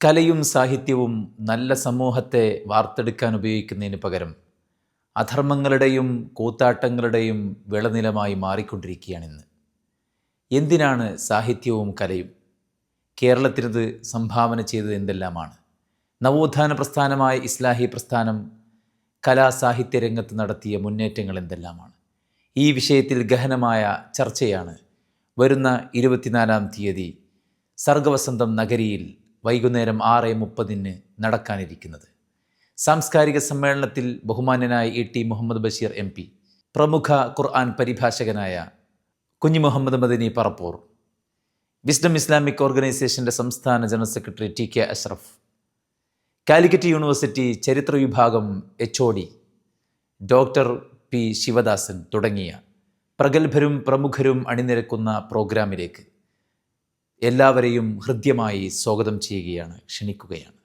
കലയും സാഹിത്യവും നല്ല സമൂഹത്തെ വാർത്തെടുക്കാൻ ഉപയോഗിക്കുന്നതിന് പകരം അധർമ്മങ്ങളുടെയും കൂത്താട്ടങ്ങളുടെയും വിളനിലമായി മാറിക്കൊണ്ടിരിക്കുകയാണിന്ന് എന്തിനാണ് സാഹിത്യവും കലയും? കേരളത്തിനത് സംഭാവന ചെയ്തത് എന്തെല്ലാമാണ്? നവോത്ഥാന പ്രസ്ഥാനമായ ഇസ്ലാഹി പ്രസ്ഥാനം കലാസാഹിത്യ രംഗത്ത് നടത്തിയ മുന്നേറ്റങ്ങൾ എന്തെല്ലാമാണ്? ഈ വിഷയത്തിൽ ഗഹനമായ ചർച്ചയാണ് വരുന്ന ഇരുപത്തിനാലാം തീയതി സർഗവസന്തം നഗരിയിൽ വൈകുന്നേരം ആറ് മുപ്പതിന് നടക്കാനിരിക്കുന്നത്. സാംസ്കാരിക സമ്മേളനത്തിൽ ബഹുമാന്യനായ E T Muhammad Basheer M P പ്രമുഖ ഖുർആൻ പരിഭാഷകനായ കുഞ്ഞു മുഹമ്മദ് മദനി പറപ്പൂർ വിസ്ഡം ഇസ്ലാമിക് ഓർഗനൈസേഷന്റെ സംസ്ഥാന general secretary T K Ashraf Calicut university ചരിത്ര വിഭാഗം H O D doctor P Sivadasan തുടങ്ങിയ പ്രഗത്ഭരും പ്രമുഖരും അണിനിരക്കുന്ന പ്രോഗ്രാമിലേക്ക് എല്ലാവരെയും ഹൃദ്യമായി സ്വാഗതം ചെയ്യുകയാണ് ക്ഷണിക്കുകയാണ്.